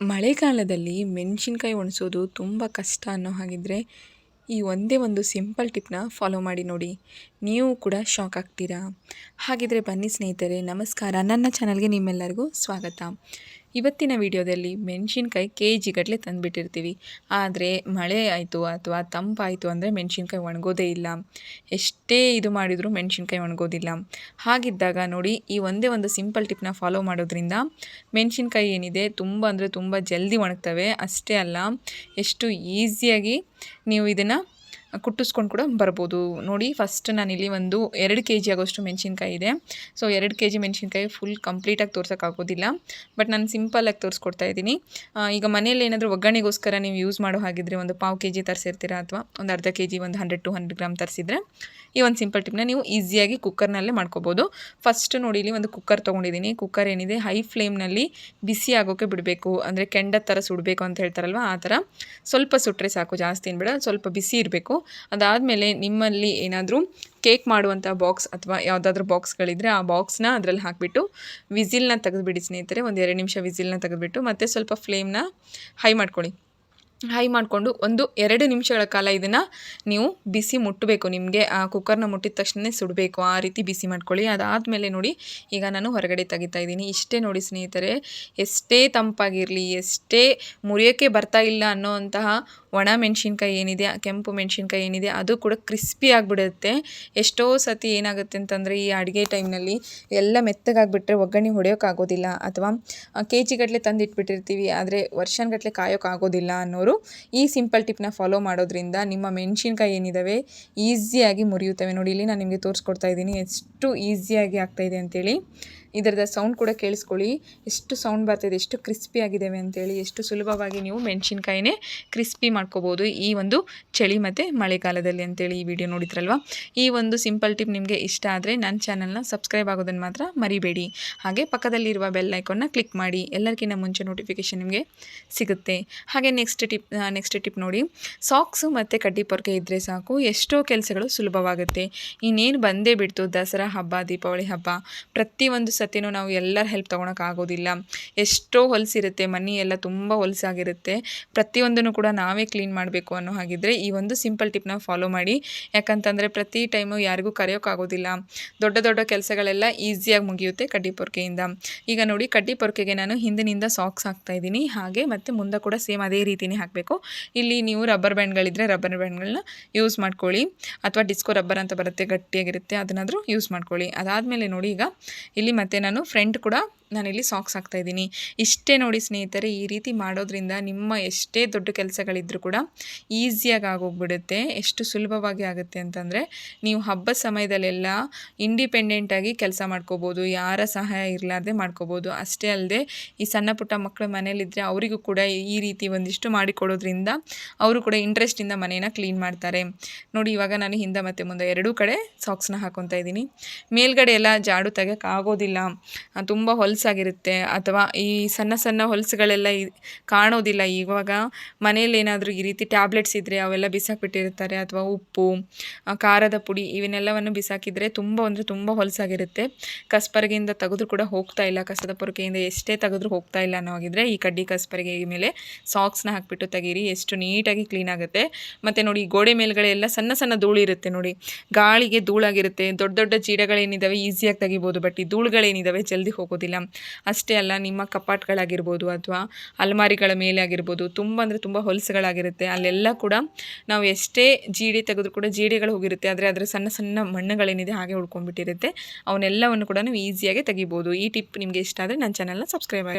ಮಳೆಗಾಲದಲ್ಲಿ ಮೆಣಸಿನ್ಕಾಯಿ ಒಣಸೋದು ತುಂಬ ಕಷ್ಟ ಅನ್ನೋ ಹಾಗಿದ್ರೆ ಈ ಒಂದೇ ಒಂದು ಸಿಂಪಲ್ ಟಿಪ್ನ ಫಾಲೋ ಮಾಡಿ ನೋಡಿ. ನೀವು ಕೂಡ ಶಾಕ್ ಆಗ್ತೀರಾ? ಹಾಗಿದ್ರೆ ಬನ್ನಿ ಸ್ನೇಹಿತರೆ, ನಮಸ್ಕಾರ. ನನ್ನ ಚಾನಲ್ಗೆ ನಿಮ್ಮೆಲ್ಲರಿಗೂ ಸ್ವಾಗತ. ಇವತ್ತಿನ ವಿಡಿಯೋದಲ್ಲಿ ಮೆಣಸಿನ್ಕಾಯಿ ಕೆ ಜಿಗಟ್ಟಲೆ ತಂದುಬಿಟ್ಟಿರ್ತೀವಿ. ಆದರೆ ಮಳೆ ಆಯಿತು ಅಥವಾ ತಂಪಾಯಿತು ಅಂದರೆ ಮೆಣಸಿನ್ಕಾಯಿ ಒಣಗೋದೇ ಇಲ್ಲ. ಎಷ್ಟೇ ಇದು ಮಾಡಿದರೂ ಮೆಣಸಿನ್ಕಾಯಿ ಒಣಗೋದಿಲ್ಲ. ಹಾಗಿದ್ದಾಗ ನೋಡಿ ಈ ಒಂದೇ ಒಂದು ಸಿಂಪಲ್ ಟಿಪ್ನ ಫಾಲೋ ಮಾಡೋದ್ರಿಂದ ಮೆಣಸಿನ್ಕಾಯಿ ಏನಿದೆ ತುಂಬ ಅಂದರೆ ತುಂಬ ಜಲ್ದಿ ಒಣಗ್ತವೆ. ಅಷ್ಟೇ ಅಲ್ಲ, ಎಷ್ಟು ಈಸಿಯಾಗಿ ನೀವು ಇದನ್ನು ಕುಟ್ಟಿಸ್ಕೊಂಡು ಕೂಡ ಬರ್ಬೋದು. ನೋಡಿ ಫಸ್ಟ್ ನಾನಿಲ್ಲಿ ಒಂದು ಎರಡು ಕೆ ಜಿ ಆಗೋಷ್ಟು ಮೆಣಸಿನ್ಕಾಯಿ ಇದೆ. ಸೊ ಎರಡು ಕೆ ಜಿ ಮೆಣಸಿನ್ಕಾಯಿ ಫುಲ್ ಕಂಪ್ಲೀಟಾಗಿ ತೋರ್ಸೋಕ್ಕಾಗೋದಿಲ್ಲ ಬಟ್ ನಾನು ಸಿಂಪಲಾಗಿ ತೋರಿಸ್ಕೊಡ್ತಾ ಇದ್ದೀನಿ. ಈಗ ಮನೇಲಿ ಏನಾದರೂ ಒಗ್ಗರಣೆಗೋಸ್ಕರ ನೀವು ಯೂಸ್ ಮಾಡೋ ಹಾಗಿದ್ರೆ ಒಂದು ಪಾವು ಕೆ ಜಿ ತರಿಸಿರ್ತೀರಾ ಅಥವಾ ಒಂದು ಅರ್ಧ ಕೆ ಜಿ ಒಂದು ಹಂಡ್ರೆಡ್ ಟು ಹಂಡ್ರೆಡ್ ಗ್ರಾಮ್ ತರಿಸಿದ್ರೆ ಈ ಒಂದು ಸಿಂಪಲ್ ಟಿಪ್ನ ನೀವು ಈಸಿಯಾಗಿ ಕುಕ್ಕರ್ನಲ್ಲೇ ಮಾಡ್ಕೋಬೋದು. ಫಸ್ಟ್ ನೋಡಿ, ಇಲ್ಲಿ ಒಂದು ಕುಕ್ಕರ್ ತೊಗೊಂಡಿದ್ದೀನಿ. ಕುಕ್ಕರ್ ಏನಿದೆ? ಹೈ ಫ್ಲೇಮ್ನಲ್ಲಿ ಬಿಸಿ ಆಗೋಕ್ಕೆ ಬಿಡಬೇಕು. ಅಂದರೆ ಕೆಂಡದ ಥರ ಸುಡಬೇಕು ಅಂತ ಹೇಳ್ತಾರಲ್ವ, ಆ ಥರ ಸ್ವಲ್ಪ ಸುಟ್ಟರೆ ಸಾಕು, ಜಾಸ್ತಿ ಏನು ಬಿಡ. ಸ್ವಲ್ಪ ಬಿಸಿ ಇರಬೇಕು. ಅದಾದಮೇಲೆ ನಿಮ್ಮಲ್ಲಿ ಏನಾದರೂ ಕೇಕ್ ಮಾಡುವಂಥ ಬಾಕ್ಸ್ ಅಥವಾ ಯಾವುದಾದ್ರೂ ಬಾಕ್ಸ್ಗಳಿದ್ದರೆ ಆ ಬಾಕ್ಸ್ನ ಅದರಲ್ಲಿ ಹಾಕಿಬಿಟ್ಟು ವಿಸಿಲ್ನ ತೆಗೆದುಬಿಡಿ ಸ್ನೇಹಿತರೆ ಒಂದು ಎರಡು ನಿಮಿಷ ವಿಸಿಲ್ನ ತೆಗೆದುಬಿಟ್ಟು ಮತ್ತೆ ಸ್ವಲ್ಪ ಫ್ಲೇಮ್ನ ಹೈ ಮಾಡ್ಕೊಳ್ಳಿ. ಹೈ ಮಾಡಿಕೊಂಡು ಒಂದು ಎರಡು ನಿಮಿಷಗಳ ಕಾಲ ಇದನ್ನು ನೀವು ಬಿಸಿ ಮುಟ್ಟಬೇಕು. ನಿಮಗೆ, ಆ ಕುಕ್ಕರ್ನ ಮುಟ್ಟಿದ ತಕ್ಷಣ ಸುಡಬೇಕು. ಆ ರೀತಿ ಬಿಸಿ ಮಾಡ್ಕೊಳ್ಳಿ. ಅದಾದಮೇಲೆ ನೋಡಿ, ಈಗ ನಾನು ಹೊರಗಡೆ ತೆಗಿತಾ ಇದ್ದೀನಿ. ಇಷ್ಟೇ ನೋಡಿ ಸ್ನೇಹಿತರೆ, ಎಷ್ಟೇ ತಂಪಾಗಿರಲಿ, ಎಷ್ಟೇ ಮುರಿಯೋಕ್ಕೆ ಬರ್ತಾ ಇಲ್ಲ ಅನ್ನೋವಂತಹ ಒಣ ಮೆಣಸಿನ್ಕಾಯಿ ಏನಿದೆ, ಕೆಂಪು ಮೆಣಸಿನ್ಕಾಯಿ ಏನಿದೆ, ಅದು ಕೂಡ ಕ್ರಿಸ್ಪಿ ಆಗಿಬಿಡುತ್ತೆ. ಎಷ್ಟೋ ಸತಿ ಏನಾಗುತ್ತೆ ಅಂತಂದರೆ, ಈ ಅಡುಗೆ ಟೈಮ್ನಲ್ಲಿ ಎಲ್ಲ ಮೆತ್ತಗಾಗಿಬಿಟ್ರೆ ಒಗ್ಗರಣೆ ಹೊಡೆಯೋಕ್ಕಾಗೋದಿಲ್ಲ ಅಥವಾ ಕೆ ಜಿಗಟ್ಟಲೆ ತಂದಿಟ್ಬಿಟ್ಟಿರ್ತೀವಿ, ಆದರೆ ವರ್ಷನ್ಗಟ್ಟಲೆ ಕಾಯೋಕ್ಕಾಗೋದಿಲ್ಲ ಅನ್ನೋರು ಈ ಸಿಂಪಲ್ ಟಿಪ್ನ ಫಾಲೋ ಮಾಡೋದ್ರಿಂದ ನಿಮ್ಮ ಮೆಣಸಿನ್ಕಾಯಿ ಏನಿದ್ದಾವೆ ಈಸಿಯಾಗಿ ಮುರಿಯುತ್ತವೆ. ನೋಡಿ, ಇಲ್ಲಿ ನಾನು ನಿಮಗೆ ತೋರಿಸ್ಕೊಡ್ತಾ ಇದ್ದೀನಿ. ಎಷ್ಟು ಈಸಿಯಾಗಿ ಆಗ್ತಾಯಿದೆ ಅಂತೇಳಿ. ಇದರದ ಸೌಂಡ್ ಕೂಡ ಕೇಳಿಸ್ಕೊಳ್ಳಿ. ಎಷ್ಟು ಸೌಂಡ್ ಬರ್ತಿದೆ, ಎಷ್ಟು ಕ್ರಿಸ್ಪಿ ಆಗಿದ್ದಾವೆ ಅಂತೇಳಿ, ಎಷ್ಟು ಸುಲಭವಾಗಿ ನೀವು ಮೆಣಸಿನ್ಕಾಯಿನೇ ಕ್ರಿಸ್ಪಿ ಮಾಡ್ಕೋಬೋದು ಈ ಒಂದು ಚಳಿ ಮತ್ತು ಮಳೆಗಾಲದಲ್ಲಿ ಅಂತೇಳಿ ಈ ವಿಡಿಯೋ ನೋಡಿದ್ರಲ್ವ? ಈ ಒಂದು ಸಿಂಪಲ್ ಟಿಪ್ ನಿಮಗೆ ಇಷ್ಟ ಆದರೆ ನನ್ನ ಚಾನಲ್ನ ಸಬ್ಸ್ಕ್ರೈಬ್ ಆಗೋದನ್ನು ಮಾತ್ರ ಮರಿಬೇಡಿ. ಹಾಗೆ ಪಕ್ಕದಲ್ಲಿರುವ ಬೆಲ್ ಐಕನ್ನ ಕ್ಲಿಕ್ ಮಾಡಿ. ಎಲ್ಲರಿಗಿಂತ ಮುಂಚೆ ನೋಟಿಫಿಕೇಷನ್ ನಿಮಗೆ ಸಿಗುತ್ತೆ. ಹಾಗೆ ನೆಕ್ಸ್ಟ್ ಟಿಪ್ ನೆಕ್ಸ್ಟ್ ಟಿಪ್ ನೋಡಿ. ಸಾಕ್ಸು ಮತ್ತು ಕಡ್ಡಿ ಪೊರ್ಕೆ ಇದ್ದರೆ ಸಾಕು. ಎಷ್ಟೋ ಕೆಲಸಗಳು ಸುಲಭವಾಗುತ್ತೆ. ಇನ್ನೇನು ಬಂದೇ ಬಿಡ್ತು. ದಸರಾ ಹಬ್ಬ, ದೀಪಾವಳಿ ಹಬ್ಬ. ಪ್ರತಿಯೊಂದು ಸತಿನೂ ನಾವು ಎಲ್ಲರ ಹೆಲ್ಪ್ ತೊಗೊಳಕ್ಕಾಗೋದಿಲ್ಲ ಎಷ್ಟೋ ಹೊಲಸಿರುತ್ತೆ ಮನಿ ಎಲ್ಲ ತುಂಬ ಹೊಲಸಾಗಿರುತ್ತೆ ಪ್ರತಿಯೊಂದನ್ನು ಕೂಡ ನಾವೇ ಕ್ಲೀನ್ ಮಾಡಬೇಕು ಅನ್ನೋ ಹಾಗಿದ್ರೆ ಈ ಒಂದು ಸಿಂಪಲ್ ಟಿಪ್ನ ಫಾಲೋ ಮಾಡಿ. ಯಾಕಂತಂದರೆ ಪ್ರತಿ ಟೈಮು ಯಾರಿಗೂ ಕರೆಯೋಕ್ಕಾಗೋದಿಲ್ಲ ದೊಡ್ಡ ದೊಡ್ಡ ಕೆಲಸಗಳೆಲ್ಲ ಈಸಿಯಾಗಿ ಮುಗಿಯುತ್ತೆ ಕಡ್ಡಿ ಪೊರ್ಕೆಯಿಂದ. ಈಗ ನೋಡಿ, ಕಡ್ಡಿ ಪೊರ್ಕೆಗೆ ನಾನು ಹಿಂದಿನಿಂದ ಸಾಕ್ಸ್ ಹಾಕ್ತಾ ಇದ್ದೀನಿ. ಹಾಗೆ ಮತ್ತು ಮುಂದೆ ಕೂಡ ಸೇಮ್ ಅದೇ ರೀತಿಯೇ ಹಾಕಬೇಕು. ಇಲ್ಲಿ ನೀವು ರಬ್ಬರ್ ಬ್ಯಾಂಡ್ಗಳಿದ್ರೆ ರಬ್ಬರ್ ಬ್ಯಾಂಡ್ಗಳನ್ನ ಯೂಸ್ ಮಾಡ್ಕೊಳ್ಳಿ. ಅಥವಾ ಡಿಸ್ಕೋ ರಬ್ಬರ್ ಅಂತ ಬರುತ್ತೆ, ಗಟ್ಟಿಯಾಗಿರುತ್ತೆ, ಅದನ್ನಾದರೂ ಯೂಸ್ ಮಾಡ್ಕೊಳ್ಳಿ. ಅದಾದಮೇಲೆ ನೋಡಿ ಈಗ, ಇಲ್ಲಿ ಮತ್ತು ನಾನು ಫ್ರೆಂಡ್ ಕೂಡ ನಾನಿಲ್ಲಿ ಸಾಕ್ಸ್ ಹಾಕ್ತಾಯಿದ್ದೀನಿ. ಇಷ್ಟೇ ನೋಡಿ ಸ್ನೇಹಿತರೆ, ಈ ರೀತಿ ಮಾಡೋದ್ರಿಂದ ನಿಮ್ಮ ಎಷ್ಟೇ ದೊಡ್ಡ ಕೆಲಸಗಳಿದ್ರೂ ಕೂಡ ಈಸಿಯಾಗಿ ಆಗೋಗ್ಬಿಡುತ್ತೆ. ಎಷ್ಟು ಸುಲಭವಾಗಿ ಆಗುತ್ತೆ ಅಂತಂದರೆ, ನೀವು ಹಬ್ಬದ ಸಮಯದಲ್ಲೆಲ್ಲ ಇಂಡಿಪೆಂಡೆಂಟಾಗಿ ಕೆಲಸ ಮಾಡ್ಕೋಬೋದು, ಯಾರ ಸಹಾಯ ಇರಲಾರ್ದೆ ಮಾಡ್ಕೋಬೋದು. ಅಷ್ಟೇ ಅಲ್ಲದೆ ಈ ಸಣ್ಣ ಪುಟ್ಟ ಮಕ್ಕಳು ಮನೇಲಿದ್ದರೆ ಅವರಿಗೂ ಕೂಡ ಈ ರೀತಿ ಒಂದಿಷ್ಟು ಮಾಡಿಕೊಡೋದ್ರಿಂದ ಅವರು ಕೂಡ ಇಂಟ್ರೆಸ್ಟಿಂದ ಮನೇನ ಕ್ಲೀನ್ ಮಾಡ್ತಾರೆ. ನೋಡಿ, ಇವಾಗ ನಾನು ಹಿಂದೆ ಮತ್ತು ಮುಂದೆ ಎರಡೂ ಕಡೆ ಸಾಕ್ಸ್ನ ಹಾಕೊತಾ ಇದ್ದೀನಿ. ಮೇಲ್ಗಡೆ ಎಲ್ಲ ಜಾಡು ತೆಗೆಯೋಕ್ಕಾಗೋದಿಲ್ಲ. ಆಗೋದಿಲ್ಲ ತುಂಬ ಹೊಲ್ಸ್ ಹೊಲಸಾಗಿರುತ್ತೆ ಅಥವಾ ಈ ಸಣ್ಣ ಸಣ್ಣ ಹೊಲಸುಗಳೆಲ್ಲ ಕಾಣೋದಿಲ್ಲ ಇವಾಗ ಮನೆಯಲ್ಲಿ ಏನಾದರೂ ಈ ರೀತಿ ಟ್ಯಾಬ್ಲೆಟ್ಸ್ ಇದ್ದರೆ ಅವೆಲ್ಲ ಬಿಸಾಕಿಬಿಟ್ಟಿರ್ತಾರೆ ಅಥವಾ ಉಪ್ಪು ಖಾರದ ಪುಡಿ ಇವನ್ನೆಲ್ಲವನ್ನು ಬಿಸಾಕಿದರೆ ತುಂಬ ಅಂದರೆ ತುಂಬ ಹೊಲಸಾಗಿರುತ್ತೆ. ಕಸ್ಪರಿಗೆಯಿಂದ ತೆಗೆದ್ರು ಕೂಡ ಹೋಗ್ತಾ ಇಲ್ಲ, ಕಸದ ಪೊರಕೆಯಿಂದ ಎಷ್ಟೇ ತೆಗೆದ್ರೂ ಹೋಗ್ತಾ ಇಲ್ಲ ಅನ್ನೋ ಹಾಗಿದ್ರೆ ಈ ಕಡ್ಡಿ ಕಸ್ಪರಿಗೆ ಮೇಲೆ ಸಾಕ್ಸ್ನ ಹಾಕಿಬಿಟ್ಟು ತೆಗೀರಿ, ಎಷ್ಟು ನೀಟಾಗಿ ಕ್ಲೀನ್ ಆಗುತ್ತೆ. ಮತ್ತು ನೋಡಿ ಗೋಡೆ ಮೇಲ್ಗಡೆ ಎಲ್ಲ ಸಣ್ಣ ಸಣ್ಣ ಧೂಳು ಇರುತ್ತೆ ನೋಡಿ. ಗಾಳಿಗೆ ಧೂಳಾಗಿರುತ್ತೆ, ದೊಡ್ಡ ದೊಡ್ಡ ಜೀಡಗಳೇನಿದ್ದಾವೆ ಈಸಿಯಾಗಿ ತೆಗಿಬೋದು ಬಟ್ ಈ ಧೂಳುಗಳೇನಿದ್ದಾವೆ ಜಲ್ದಿ ಹೋಗೋದಿಲ್ಲ. ಅಷ್ಟೇ ಅಲ್ಲ, ನಿಮ್ಮ ಕಪಾಟ್ಗಳಾಗಿರ್ಬೋದು ಅಥವಾ ಅಲ್ಮಾರಿಗಳ ಮೇಲೆ ಆಗಿರ್ಬೋದು, ತುಂಬ ಅಂದರೆ ತುಂಬ ಹೊಲಸುಗಳಾಗಿರುತ್ತೆ. ಅಲ್ಲೆಲ್ಲ ಕೂಡ ನಾವು ಎಷ್ಟೇ ಜೀಡಿ ತೆಗೆದ್ರು ಕೂಡ ಜೀಡಿಗಳು ಹೋಗಿರುತ್ತೆ. ಆದರೆ ಅದರ ಸಣ್ಣ ಸಣ್ಣ ಮಣ್ಣುಗಳೇನಿದೆ ಹಾಗೆ ಉಳ್ಕೊಂಡ್ಬಿಟ್ಟಿರುತ್ತೆ. ಅವನ್ನೆಲ್ಲವನ್ನು ಕೂಡ ನೀವು ಈಸಿಯಾಗಿ ತೆಗಿಬೋದು. ಈ ಟಿಪ್ ನಿಮಗೆ ಇಷ್ಟ ಆದರೆ ನನ್ನ ಚಾನಲ್ನ ಸಬ್ಸ್ಕ್ರೈಬ್ ಆಗಿ